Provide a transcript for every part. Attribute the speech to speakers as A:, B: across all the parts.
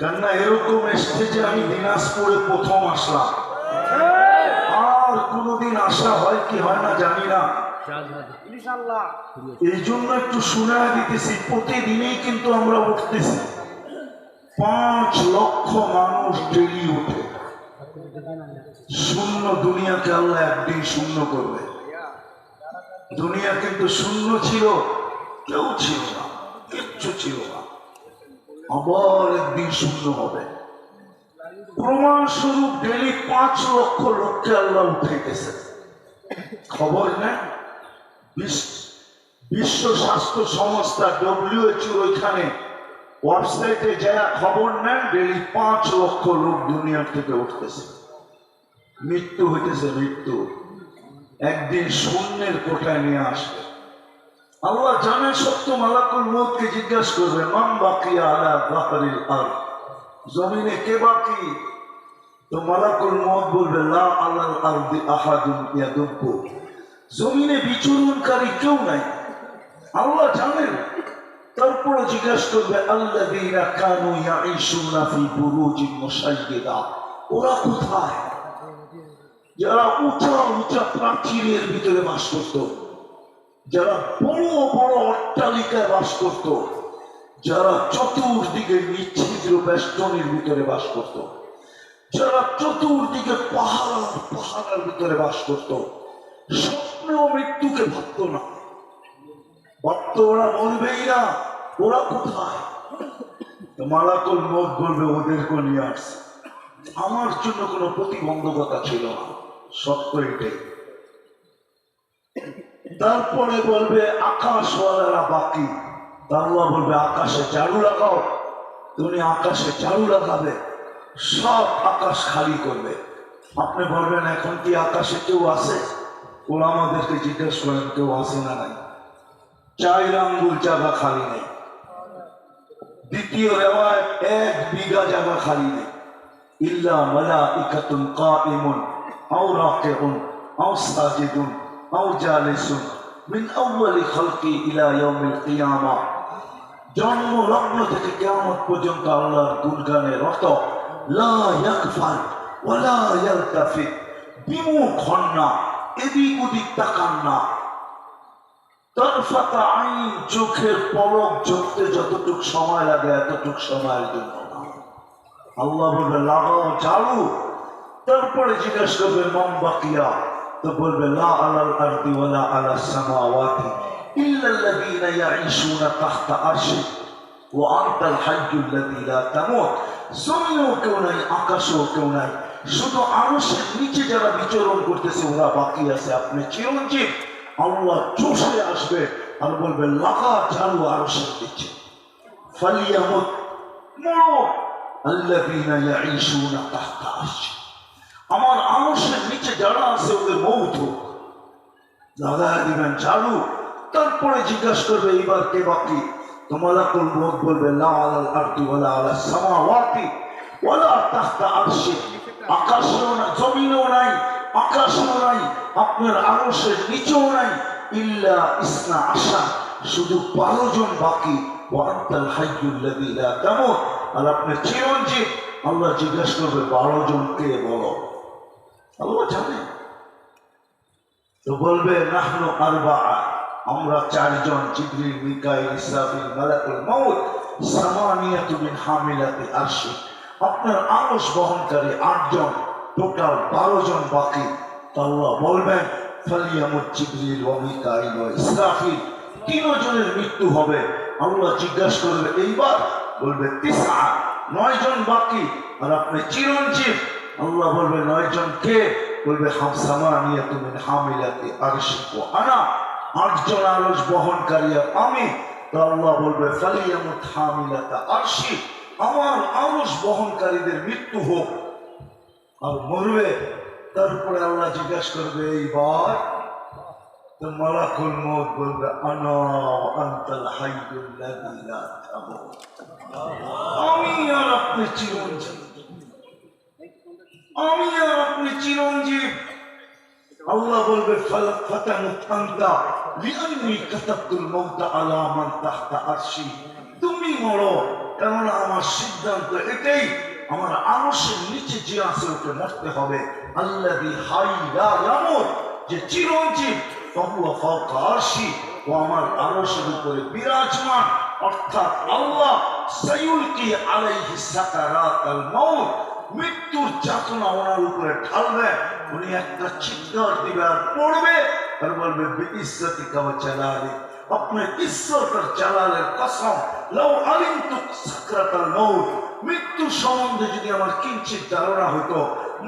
A: কেননা এরকম এসছে যে আমি দিনাজপুরে প্রথম আসলাম। আর কোনোদিন আসা হয় কি হয় না জানি না। এই জন্য একটু শুনে দিতেছি প্রতিদিনই কিন্তু আমরা উঠতেছি। পাঁচ লক্ষ মানুষ ডেলি উঠে। শূন্য দুনিয়াকে আল্লাহ একদিন শূন্য করবে। দুনিয়া কিন্তু শূন্য ছিল কেউ ছিল না কিচ্ছু ছিল না। আবার একদিন শূন্য হবে। প্রমাণ স্বরূপ ডেলি পাঁচ লক্ষ লোককে আল্লাহ উঠাইতেছে। খবর নেই? বিশ্ব- স্বাস্থ্য সংস্থা ডব্লিউএচওর ওইখানে ওয়েবসাইটে যারা খবর নেন ডেলি পাঁচ লক্ষ লোক দুনিয়ার থেকে উঠতেছে। মৃত্যু হইতেছে মৃত্যু। একদিন শূন্যের কোঠায় নিয়ে আসবে। আল্লাহ জানেন সত্য মালাকুল মৌতকে জিজ্ঞাসা করবে, মান বাকি আলা আর জমিনে কে বাকি? তো মালাকুল মৌত বলবে, লা আলাল আরদি আহাদুন ইয়াদুব্বু। জমিনে বিচরণকারী কেউ নাই। আল্লাহ জানেন তারপরে জিজ্ঞাসা করবে, আল্লাযীনা কানু ইয়াঈশুনা ফি বুরুজিন মুশাইয়্যিদা ওরা কোথায়? যারা উঁচা উঁচা প্রাচীরের ভিতরে বাস করত। যারা বড় বড় অট্টালিকায় বাস করত, যারা চতুর্দিকে নিচ্ছিদ্র বেষ্টনীর ভিতরে বাস করত, যারা চতুর্দিকে পাহাড় পাহাড়ের ভিতরে বাস করত, স্বপ্নেও মৃত্যুকে ভাবত না। ভাবত ওরা বলবেই না ওরা কোথায়? মালাকুল মত বলবে ওদেরকে নিয়ে আমার জন্য কোনো প্রতিবন্ধকতা ছিল না। সত্য এটাই। তারপরে বলবে, আকাশওয়ালারা বাকি। তা আল্লাহ বলবে, আকাশে ঝাড়ু লাগাও। তুমি আকাশে ঝাড়ু লাগাবে, সব আকাশ খালি করবে। আপনি বলবেন, এখন কি আকাশে কেউ আছে? ওরা আমাদেরকে জিজ্ঞেস করেন, কেউ আছে না নাই? চার আঙ্গুল জায়গা খালি নেই। দ্বিতীয় রেওয়ায়, এক বিঘা জায়গা খালি নেই। ইল্লা মালাইকাতুন কাইমুন, আও রাকিউন, আও সাজিদুন। আইন চোখের পলক ঝরতে যতটুক সময় লাগে এতটুক সময়ের জন্য। আল্লাহ বলবে, লাগাও চালু তারপরে জিজ্ঞেস করবে, মম বাকিয়া? তো বলবে লা আলাল আরদি ওয়ালা আলা সামাওয়াতি ইল্লা আল্লাযীনা ইয়াঈশুনা তাহতা আরশি ওয়া আনতাল হাইয়্যুল্লাযী লা তামুত জমিনেও কেউ নাই আকাশেও কেউ নাই শুধু আরশের নিচে যারা বিচরণ করতেছে ওরা বাকি আছে আপনি চিরঞ্জীব আল্লাহ চষে আসবে আর বলবে লাগা চালু আরশের নিচে ফালিয়ামুত মরো আল্লাযীনা ইয়াঈশুনা তাহতা আরশি আমার আরশের নিচে যারা আছে ওদের মৌত লাগায় দিবেন চালু তারপরে জিজ্ঞাসা করবে, এইবার কে বাকি? তোমালা কোন মত বলবে, লা আলাল আরদি ওয়ালা আলা না, জমিনেও নাই, আকাশেও নাই, আপনার আরশের নিচেও নাই, ইল্লা ইসনা আশা। শুধু বারো জন বাকি ওয়ান্তাল হাইয়ুল্লাযী লা তামুত। আর আপনি চিরঞ্জীব, আল্লাহ জিজ্ঞাসা করবে বারো জন কে বলো? আল্লাহ জানে। তো বলবে আরবা আমরা চারজন ইসরাফিল মালাকুল মাউত আপনার বহনকারী আটজন, টোটাল বারো জন বাকি আল্লাহ বলবেন মৃত্যু হবে। আল্লাহ জিজ্ঞাসা করবে, এইবার? বলবে তিসা নয় জন বাকি, আর আপনি চিরঞ্জীব। আল্লাহ বলবে, নয় জন কে? বলবে হামসামানিয়া তুমি হামিলাতে আরশিক আনা। আটজন আরশ বহনকারী আর আমি। তো আল্লাহ বলবে আরশি। আমার আরশ বহনকারীদের মৃত্যু হোক। আর মরবে। তারপরে আল্লাহ জিজ্ঞাসা করবে এইবার তো বলবে, আনা আমি আর আপনি চিরঞ্জীব। আমি আর আপনি চিরঞ্জীব। আল্লাহ বলবে আরশি। তুমি মরো, কেননা আমার সিদ্ধান্ত এটাই, আমার আরশের নিচে যে আছে ওকে মরতে হবে। আল্লাহ হাই রামর যে চিরঞ্জীব তবুয়া ফাওকা ও আমার আরশের উপরে বিরাজমান। অর্থাৎ আল্লাহ সাইউলকি আলাইহি সাকারাত আল মাউত মৃত্যুর চাতনা ওনার উপরে ঢালবে, উনি একটা চিৎকার দিবে আর পড়বে আর বলবে ইজ্জতি কামা চালালি আপনার ঈশ্বর চালালের কসম, লাউ আলিম তু সাকরাতাল মৌত মৃত্যু সম্বন্ধে যদি আমার কিঞ্চিত ধারণা হতো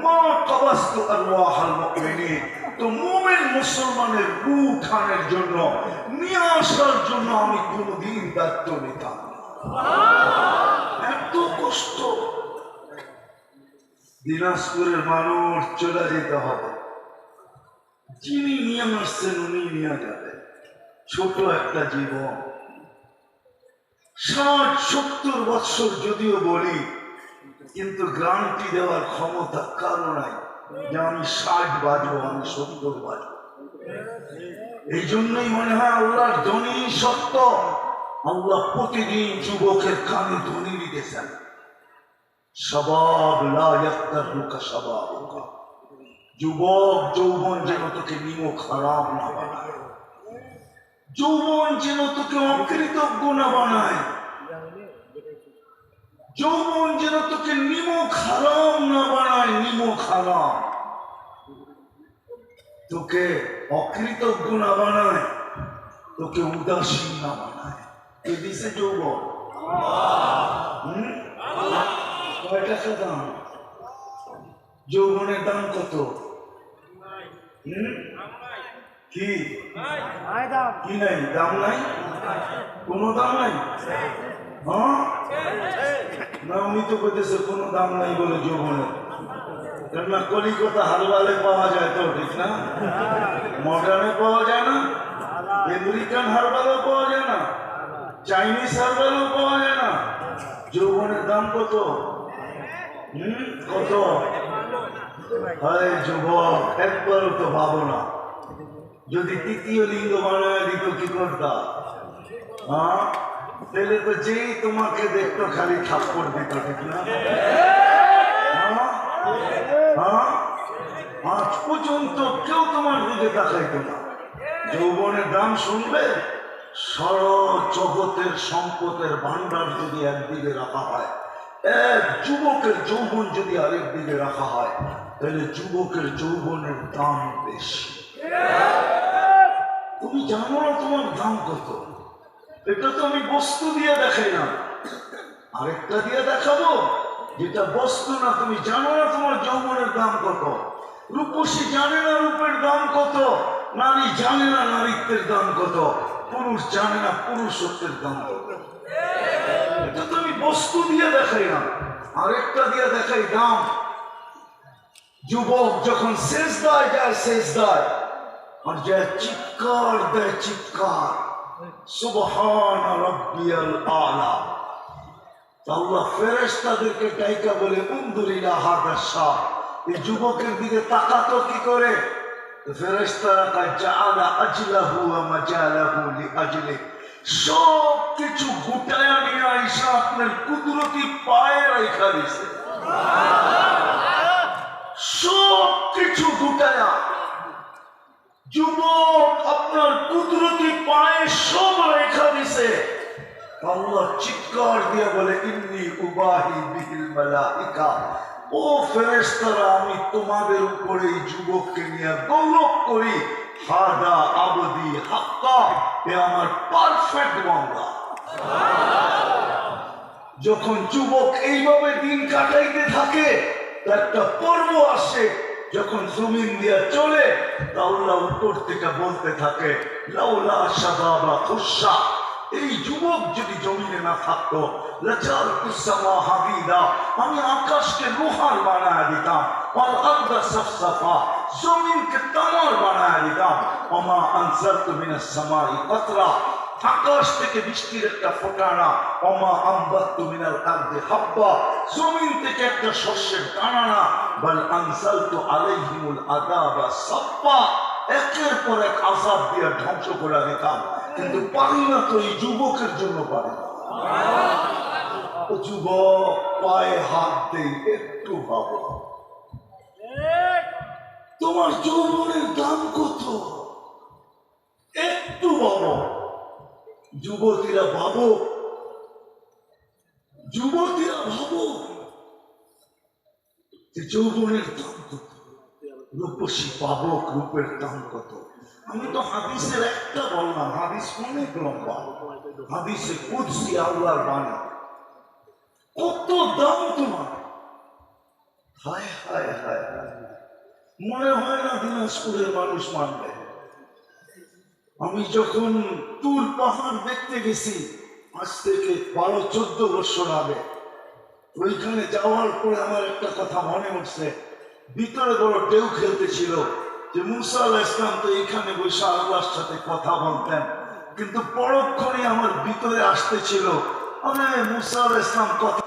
A: মা কবাস্তু আল্লাহাল মুমিনিন। তো মুমিন মুসলমানের রু খানের জন্য, নিয়ে আসার জন্য আমি কোনোদিন দায়িত্ব নিতাম এত কষ্ট। দিনাজপুরের মানুষ চলে যেতে হবে। যিনি নিয়ে আসছেন, উনি নিয়ে যাবেন ছোট একটা জীবন। ষাট, সত্তর বৎসর যদিও বলি, কিন্তু গ্রান্টি দেওয়ার ক্ষমতা কারও নাই। যে আমি ষাট বাজবো, আমি সত্তর বাজবো। এই জন্যই মনে হয় আল্লাহর ধনী সত্য। আল্লাহ প্রতিদিন যুবকের কানে ধ্বনি দিতেছেন। সবাব লা ইয়াক্তারুকা সবাবুকা যুবক যৌবন যেন তোকে নিমো খারাপ না বানায়। যৌবন যেন তোকে অকৃতজ্ঞ না বানায়। যৌবন যেন তোকে নিমো খারাপ না বানায় নিমো খারাপ তোকে অকৃতজ্ঞ না বানায়, তোকে উদাসীন না বানায়। কে দিছে যৌবন? কয় টাকা দাম যৌবনের দাম কত? কি? কি নাই? দাম নাই? কোনো দাম নাই? হ্যাঁ? না উনি তো কইতেছে কোনো দাম নাই বলে যৌবনের কেননা কলিকতা হারবালে পাওয়া যায় তো ঠিক না? মডার্নে পাওয়া যায় না? আমেরিকান হারবালও পাওয়া যায় না? চাইনিজ হারবালও পাওয়া যায় না? যৌবনের দাম কত? কত যুবক একবারও তো ভাবো না। যদি তৃতীয় লিঙ্গ বানায় দিত কি করতাম হ্যাঁ? তাহলে তো যেই তোমাকে দেখতো খালি থাপ্পড় দিত, ঠিক না? হ্যাঁ? হ্যাঁ? আজ পর্যন্ত কেউ তোমার দিকে তাকাইতো না। যৌবনের দাম শুনবে? সর জগতের সম্পদের ভান্ডার যদি একদিকে রাখা হয় এক যুবকের যৌবন যদি আরেক দিকে রাখা হয়, তাহলে যুবকের যৌবনের দাম বেশি। তুমি জানো না তোমার দাম কত? এটা তো আমি বস্তু দিয়ে দেখাই না আরেকটা দিয়ে দেখাবো, যেটা বস্তু না, তুমি জানো না তোমার যৌবনের দাম কত? রূপসী জানে না রূপের দাম কত? নারী জানে না নারীত্বের দাম কত? পুরুষ জানে না পুরুষত্বের দাম কত? বস্তু দিয়ে দেখাই না। আরেকটা দিয়ে দেখাই দাম। যুবক যখন শেষ দেয় যায় শেষ দেয় আর যায় চিৎকার, দেয় চিৎকার। সুবহান রব্বিয়াল আলা। আল্লাহ ফেরেশতাদেরকে ডাইকা বলে, উন্দুরিলা হাদার শাহ। এই যুবকের দিকে তাকাতো কি করে? ফেরেশতারা কা জাআলা আজলাহু ওয়া মাজালাহু লিআজলি সব কিছু গুটায়া নিয়ে আইসা আপনার কুদরতি পায়ে রাখা দিছে। সব কিছু গুটায়া যুবক আপনার কুদরতি পায়ে সব রেখা দিছে। আল্লাহ চিৎকার দিয়ে বলে, ইন্নি উবাহি বিহিল মালাইকা। ও ফেরেশতারা, আমি তোমাদের উপরে এই যুবককে নিয়ে গৌরব করি। হাদা আবদি হাক্কা, এ আমার পারফেক্ট বাংলা। যখন যুবক এইভাবে দিন কাটাইতে থাকে, একটা পর্ব আসে, যখন জমিন দিয়ে চলে তাওলা উপর থেকে বলতে থাকে, লাউলা সাদাবা খুশা। এই যুবক যদি জমিনে না থাকতো লাচার কুসামা হাবিদা, আমি আকাশকে লোহার বানায় দিতাম। আর আদা সফসফা জমিনকে তামার বানায় দিতাম। অমা আনসারতু মিনাস সামাই কতরা আকাশ থেকে বৃষ্টির একটা ফোটানা। অমা হাব্বা। জমিন থেকে একটা শস্যের দানা বল আনসালতু আলাইহিমুল আযাবা সাব্বা। একের পর এক আযাব দিয়ে ধ্বংস করে দিতাম। কিন্তু পারি না তো এই যুবকের জন্য পারি না। যুবক, পায়ে হাত দেই একটু ভাবো। তোমার যৌবনের দাম কত? একটু ভাবো। যুবতীরা ভাবো। যুবতীরা ভাবো যে যৌবনের দাম কত? রূপসী পাবক রূপের দাম কত? আমি তো হাদিসের একটা বললাম হাদিস অনেক লম্বা। হাদিসে কুদসি আল্লাহর বাণী। কত দাম তোমার? হায় হায় হায় হায়। মনে হয় না দিনাজপুরের মানুষ মানবে। আমি যখন তুর পাহাড় দেখতে গেছি, আজ থেকে বারো, চোদ্দ বছর আগে, ওইখানে যাওয়ার পরে আমার একটা কথা মনে উঠছে। ভিতরে বড় ঢেউ খেলতেছিল যে মুসা আল্লাহ ইসলাম তো এখানে বসে আল্লাহর সাথে কথা বলতেন। কিন্তু পরক্ষণে আমার ভিতরে আসতেছিল মানে মুসা আল্লাহ ইসলাম কথা